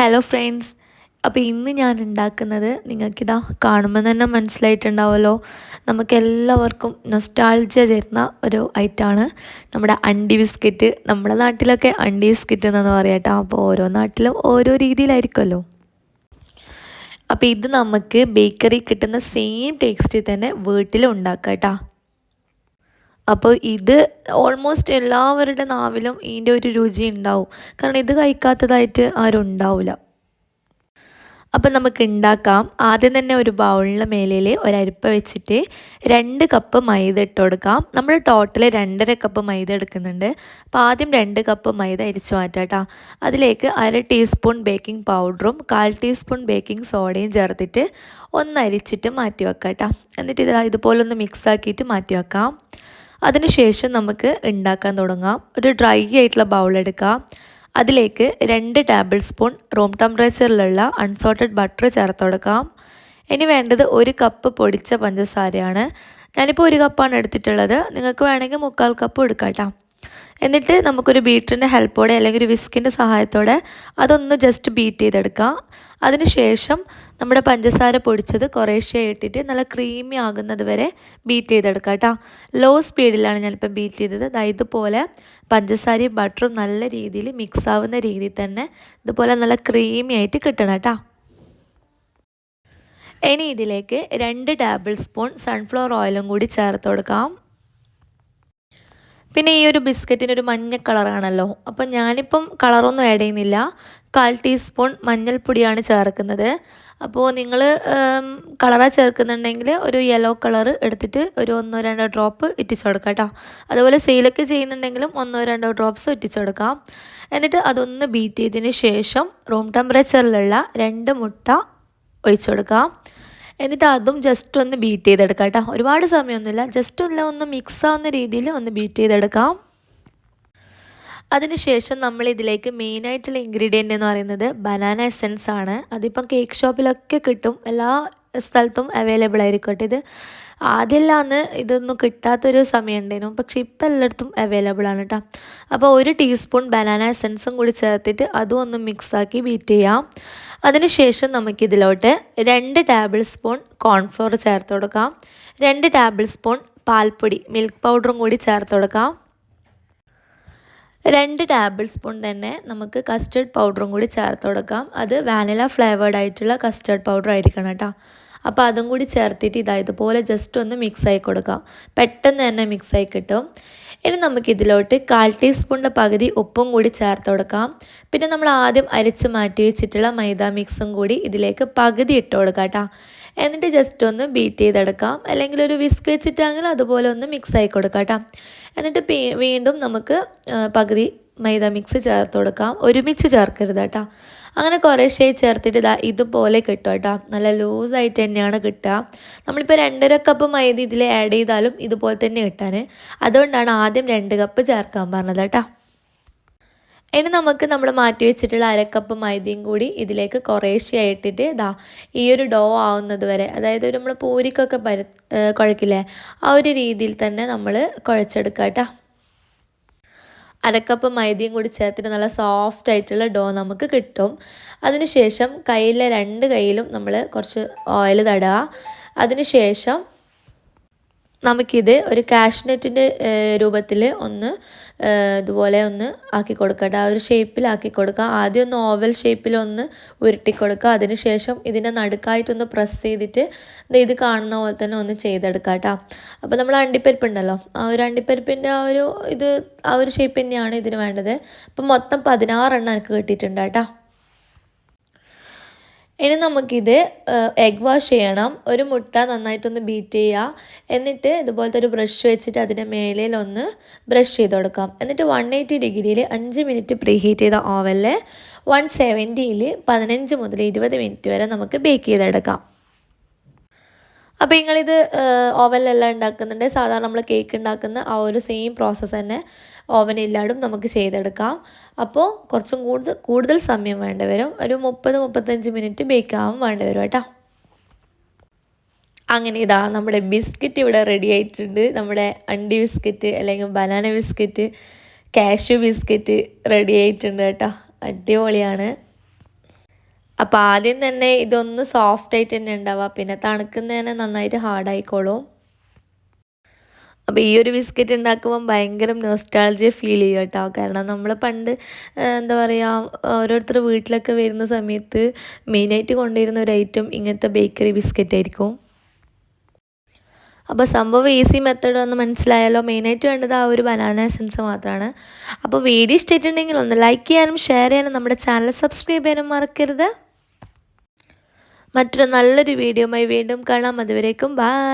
Hello friends അപ്പോൾ ഇന്ന് ഞാൻ ഉണ്ടാക്കുന്നത് നിങ്ങൾക്കിതാ കാണുമ്പോൾ തന്നെ മനസ്സിലായിട്ടുണ്ടാവുമല്ലോ. നമുക്ക് എല്ലാവർക്കും നൊസ്റ്റാൾജിയ ചേരുന്ന ഒരു ഐറ്റമാണ് നമ്മുടെ അണ്ടി ബിസ്ക്കറ്റ് നമ്മുടെ നാട്ടിലൊക്കെ അണ്ടി ബിസ്ക്കറ്റ് എന്നു പറയാം അപ്പോൾ ഓരോ നാട്ടിലും ഓരോ രീതിയിലായിരിക്കുമല്ലോ. അപ്പോൾ ഇത് നമുക്ക് ബേക്കറി കിട്ടുന്ന സെയിം ടേസ്റ്റിൽ തന്നെ വീട്ടിലും ഉണ്ടാക്കാം കേട്ടോ. അപ്പോൾ ഇത് ഓൾമോസ്റ്റ് എല്ലാവരുടെ നാവിലും ഇതിന്റെ ഒരു രുചി ഉണ്ടാവും. കാരണം ഇത് കഴിക്കാത്തതായിട്ട് ആരും ഉണ്ടാവില്ല. അപ്പം നമുക്ക് ഉണ്ടാക്കാം. ആദ്യം തന്നെ ഒരു ബൗളിന്റെ മേലിൽ ഒരരിപ്പ വെച്ചിട്ട് രണ്ട് കപ്പ് മൈദ ഇട്ട് കൊടുക്കാം. നമ്മൾ ടോട്ടൽ രണ്ടര കപ്പ് മൈദ എടുക്കുന്നുണ്ട്. അപ്പോൾ ആദ്യം രണ്ട് കപ്പ് മൈദ അരിച്ചു മാറ്റാം അതിലേക്ക് അര ടീസ്പൂൺ ബേക്കിംഗ് പൗഡറും കാൽ ടീസ്പൂൺ ബേക്കിംഗ് സോഡയും ചേർത്തിട്ട് ഒന്ന് അരിച്ചിട്ട് മാറ്റി വെക്കാം കേട്ടോ. എന്നിട്ട് ഇത് ഇതുപോലൊന്ന് മിക്സ് ആക്കിയിട്ട് മാറ്റി വെക്കാം. അതിനുശേഷം നമുക്ക് ഉണ്ടാക്കാൻ തുടങ്ങാം. ഒരു ഡ്രൈ ആയിട്ടുള്ള ബൗൾ എടുക്കാം. അതിലേക്ക് രണ്ട് ടേബിൾ സ്പൂൺ റൂം ടെമ്പറേച്ചറിലുള്ള അൺസോൾട്ടഡ് ബട്ടർ ചേർത്ത് കൊടുക്കാം. ഇനി വേണ്ടത് ഒരു കപ്പ് പൊടിച്ച പഞ്ചസാരയാണ്. ഞാനിപ്പോൾ ഒരു കപ്പാണ് എടുത്തിട്ടുള്ളത്. നിങ്ങൾക്ക് വേണമെങ്കിൽ മുക്കാൽ കപ്പ് എടുക്കാം കേട്ടോ എന്നിട്ട് നമുക്കൊരു ബീറ്ററിന്റെ ഹെൽപ്പോടെ അല്ലെങ്കിൽ ഒരു വിസ്കിന്റെ സഹായത്തോടെ അതൊന്ന് ജസ്റ്റ് ബീറ്റ് ചെയ്തെടുക്കാം അതിനുശേഷം നമ്മുടെ പഞ്ചസാര പൊടിച്ചത് കുറേശ്ശെ ഇട്ടിട്ട് നല്ല ക്രീമി ആകുന്നത് വരെ ബീറ്റ് ചെയ്തെടുക്കാം കേട്ടോ. ലോ സ്പീഡിലാണ് ഞാനിപ്പോൾ ബീറ്റ് ചെയ്തത്. അതായത് ഇതുപോലെ പഞ്ചസാരയും ബട്ടറും നല്ല രീതിയിൽ മിക്സ് ആവുന്ന രീതിയിൽ തന്നെ ഇതുപോലെ നല്ല ക്രീമി ആയിട്ട് കിട്ടണം കേട്ടോ. ഇനി ഇതിലേക്ക് രണ്ട് ടേബിൾ സ്പൂൺ സൺഫ്ലവർ ഓയിലും കൂടി ചേർത്ത് കൊടുക്കാം. പിന്നെ ഈ ഒരു ബിസ്ക്കറ്റിന് ഒരു മഞ്ഞ കളറാണല്ലോ. അപ്പം ഞാനിപ്പം കളറൊന്നും ആഡ് ചെയ്യുന്നില്ല. കാൽ ടീസ്പൂൺ മഞ്ഞൾപ്പൊടിയാണ് ചേർക്കുന്നത്. അപ്പോൾ നിങ്ങൾ കളറാ ചേർക്കുന്നുണ്ടെങ്കിൽ ഒരു യെല്ലോ കളർ എടുത്തിട്ട് ഒരു ഒന്നോ രണ്ടോ ഡ്രോപ്പ് ഇറ്റിച്ചു കൊടുക്കാം കേട്ടോ. അതുപോലെ സെയിലൊക്കെ ചെയ്യുന്നുണ്ടെങ്കിലും ഒന്നോ രണ്ടോ ഡ്രോപ്സ് ഇറ്റിച്ചു കൊടുക്കാം. എന്നിട്ട് അതൊന്ന് ബീറ്റ് ചെയ്തതിന് ശേഷം റൂം ടെമ്പറേച്ചറിലുള്ള രണ്ട് മുട്ട ഒഴിച്ചു കൊടുക്കാം. എന്നിട്ട് അതും ജസ്റ്റ് ഒന്ന് ബീറ്റ് ചെയ്തെടുക്കാം കേട്ടോ. ഒരുപാട് സമയമൊന്നുമില്ല ജസ്റ്റ് ഒന്ന് ഒന്ന് മിക്സ് ആവുന്ന രീതിയിൽ ഒന്ന് ബീറ്റ് ചെയ്തെടുക്കാം. അതിനുശേഷം നമ്മൾ ഇതിലേക്ക് മെയിനായിട്ടുള്ള ഇൻഗ്രീഡിയന്റ് എന്ന് പറയുന്നത് ബനാന എസെൻസ് ആണ്. അതിപ്പം കേക്ക് ഷോപ്പിലൊക്കെ കിട്ടും. എല്ലാ സ്ഥലത്തും അവൈലബിൾ ആയിരിക്കട്ടെ കേട്ടോ ഇത്. ആദ്യമെല്ലാന്ന് ഇതൊന്നും കിട്ടാത്തൊരു സമയം ഉണ്ടായിരുന്നു പക്ഷേ ഇപ്പം എല്ലായിടത്തും അവൈലബിൾ ആണ് കേട്ടോ. അപ്പോൾ ഒരു ടീസ്പൂൺ ബനാന എസൻസും കൂടി ചേർത്തിട്ട് അതും ഒന്ന് മിക്സാക്കി ബീറ്റ് ചെയ്യാം. അതിനുശേഷം നമുക്കിതിലോട്ട് രണ്ട് ടേബിൾ സ്പൂൺ കോൺഫ്ലോർ ചേർത്ത് കൊടുക്കാം. രണ്ട് ടേബിൾ സ്പൂൺ പാൽപ്പൊടി മിൽക്ക് പൗഡറും കൂടി ചേർത്ത് കൊടുക്കാം. രണ്ട് ടേബിൾ സ്പൂൺ തന്നെ നമുക്ക് കസ്റ്റേർഡ് പൗഡറും കൂടി ചേർത്ത് കൊടുക്കാം. അത് വാനില ഫ്ലേവേർഡ് ആയിട്ടുള്ള കസ്റ്റേർഡ് പൗഡർ ആയിരിക്കണം കേട്ടോ. അപ്പോൾ അതും കൂടി ചേർത്തിട്ട് ഇതാ ഇതുപോലെ ജസ്റ്റ് ഒന്ന് മിക്സ് ആയി കൊടുക്കാം. പെട്ടെന്ന് തന്നെ മിക്സ് ആയി കിട്ടും. ഇനി നമുക്കിതിലോട്ട് കാൽ ടീസ്പൂണിന്റെ പകുതി ഉപ്പും കൂടി ചേർത്ത് കൊടുക്കാം. പിന്നെ നമ്മൾ ആദ്യം അരിച്ച് മാറ്റി വെച്ചിട്ടുള്ള മൈദ മിക്സും കൂടി ഇതിലേക്ക് പകുതി ഇട്ട് കൊടുക്കാം കേട്ടോ. എന്നിട്ട് ജസ്റ്റ് ഒന്ന് ബീറ്റ് ചെയ്തെടുക്കാം. അല്ലെങ്കിൽ ഒരു വിസ്ക് വെച്ചിട്ടാണെങ്കിൽ അതുപോലെ ഒന്ന് മിക്സ് ആയി കൊടുക്കാം കേട്ടോ എന്നിട്ട് വീണ്ടും നമുക്ക് പകുതി മൈദ മിക്സ് ചേർത്ത് കൊടുക്കാം. ഒരുമിച്ച് ചേർക്കരുത് കേട്ടോ അങ്ങനെ കുറേശ്ശേ ചേർത്തിട്ട് ഇതാ ഇതുപോലെ കിട്ടും കേട്ടോ നല്ല ലൂസായിട്ട് തന്നെയാണ് കിട്ടുക. നമ്മളിപ്പോൾ രണ്ടര കപ്പ് മൈദ ഇതിൽ ആഡ് ചെയ്താലും ഇതുപോലെ തന്നെ കിട്ടാൻ അതുകൊണ്ടാണ് ആദ്യം രണ്ട് കപ്പ് ചേർക്കാൻ പറഞ്ഞത് കേട്ടോ ഇനി നമുക്ക് നമ്മൾ മാറ്റി വെച്ചിട്ടുള്ള അരക്കപ്പ് മൈദയും കൂടി ഇതിലേക്ക് കുറേശ്ശെ ഇതാ ഈ ഒരു ഡോ ആവുന്നത് വരെ അതായത് നമ്മൾ പൂരിക്കൊക്കെ പര കുഴക്കില്ലേ ആ ഒരു രീതിയിൽ തന്നെ നമ്മൾ കുഴച്ചെടുക്കാം കേട്ടോ അരക്കപ്പ് മൈദയും കൂടി ചേർത്തിട്ട് നല്ല സോഫ്റ്റ് ആയിട്ടുള്ള ഡോ നമുക്ക് കിട്ടും. അതിനുശേഷം കയ്യിലെ രണ്ട് കയ്യിലും നമ്മൾ കുറച്ച് ഓയിൽ തടുക അതിനുശേഷം നമുക്കിത് ഒരു കാഷ്നെറ്റിന്റെ രൂപത്തിൽ ഒന്ന് ഇതുപോലെ ഒന്ന് ആക്കി കൊടുക്കട്ടെ. ആ ഒരു ഷേപ്പിലാക്കി കൊടുക്കുക ആദ്യം ഒന്ന് ഓവൽ ഷേപ്പിലൊന്ന് ഉരുട്ടി കൊടുക്കുക അതിനുശേഷം ഇതിനെ നടുക്കായിട്ടൊന്ന് പ്രസ് ചെയ്തിട്ട് ഇത് കാണുന്ന പോലെ തന്നെ ഒന്ന് ചെയ്തെടുക്കുക കേട്ടോ അപ്പോൾ നമ്മൾ അണ്ടിപ്പരിപ്പ് ഉണ്ടല്ലോ ആ ഒരു അണ്ടിപ്പരിപ്പിന്റെ ആ ഒരു ഇത് ആ ഒരു ഷേപ്പ് തന്നെയാണ് ഇതിന് വേണ്ടത്. അപ്പം മൊത്തം പതിനാറെണ്ണം എനിക്ക് കിട്ടിയിട്ടുണ്ട് കേട്ടോ ഇനി നമുക്കിത് എഗ് വാഷ് ചെയ്യണം. ഒരു മുട്ട നന്നായിട്ടൊന്ന് ബീറ്റ് ചെയ്യുക എന്നിട്ട് ഇതുപോലത്തെ ഒരു ബ്രഷ് വെച്ചിട്ട് അതിന്റെ മേലയിൽ ഒന്ന് ബ്രഷ് ചെയ്ത് കൊടുക്കാം. എന്നിട്ട് വൺ എയ്റ്റി ഡിഗ്രിയിൽ അഞ്ച് മിനിറ്റ് പ്രീഹീറ്റ് ചെയ്ത ഓവനിൽ വൺ സെവന്റിയിൽ പതിനഞ്ച് മുതൽ ഇരുപത് മിനിറ്റ് വരെ നമുക്ക് ബേക്ക് ചെയ്തെടുക്കാം. അപ്പോൾ നിങ്ങളിത് ഓവനിലെല്ലാം ഉണ്ടാക്കുന്നുണ്ട്. സാധാരണ നമ്മൾ കേക്ക് ഉണ്ടാക്കുന്ന ആ ഒരു സെയിം പ്രോസസ്സ് തന്നെ ഓവനില്ലാടും നമുക്ക് ചെയ്തെടുക്കാം. അപ്പോൾ കുറച്ചും കൂടുതൽ കൂടുതൽ സമയം വേണ്ടി വരും. ഒരു മുപ്പത് മുപ്പത്തഞ്ച് മിനിറ്റ് ബേക്ക് ആവാൻ വേണ്ടി വരും കേട്ടോ. അങ്ങനെ ഇതാ നമ്മുടെ ബിസ്ക്കറ്റ് ഇവിടെ റെഡി ആയിട്ടുണ്ട്. നമ്മുടെ അണ്ടി ബിസ്ക്കറ്റ് അല്ലെങ്കിൽ banana biscuit cashew biscuit ready ആയിട്ടുണ്ട് കേട്ടോ. അടിപൊളിയാണ്. അപ്പോൾ ആദ്യം തന്നെ ഇതൊന്ന് സോഫ്റ്റ് ആയിട്ട് തന്നെ ഉണ്ടാവുക പിന്നെ തണുക്കുന്നതിന് നന്നായിട്ട് ഹാർഡായിക്കോളും അപ്പോൾ ഈ ഒരു ബിസ്ക്കറ്റ് ഉണ്ടാക്കുമ്പം ഭയങ്കര നോസ്റ്റാൾജിയ ഫീൽ ചെയ്യും കേട്ടോ. കാരണം നമ്മൾ പണ്ട് എന്താ പറയുക ഓരോരുത്തർ വീട്ടിലൊക്കെ വരുന്ന സമയത്ത് മെയിനായിട്ട് കൊണ്ടുവരുന്ന ഒരു ഐറ്റം ഇങ്ങനത്തെ ബേക്കറി ബിസ്ക്കറ്റ് ആയിരിക്കും. അപ്പോൾ സംഭവം ഈസി മെത്തേഡ് ഒന്ന് മനസ്സിലായാലോ? മെയിനായിട്ട് വേണ്ടത് ആ ഒരു ബനാന എസൻസ് മാത്രമാണ് അപ്പോൾ വീഡിയോ ഇഷ്ടമായിട്ടുണ്ടെങ്കിൽ ഒന്ന് ലൈക്ക് ചെയ്യാനും ഷെയർ ചെയ്യാനും നമ്മുടെ ചാനൽ സബ്സ്ക്രൈബ് ചെയ്യാനും മറക്കരുത്. മറ്റൊരു നല്ലൊരു വീഡിയോയുമായി വീണ്ടും കാണാം. അതുവരേക്കും ബൈ.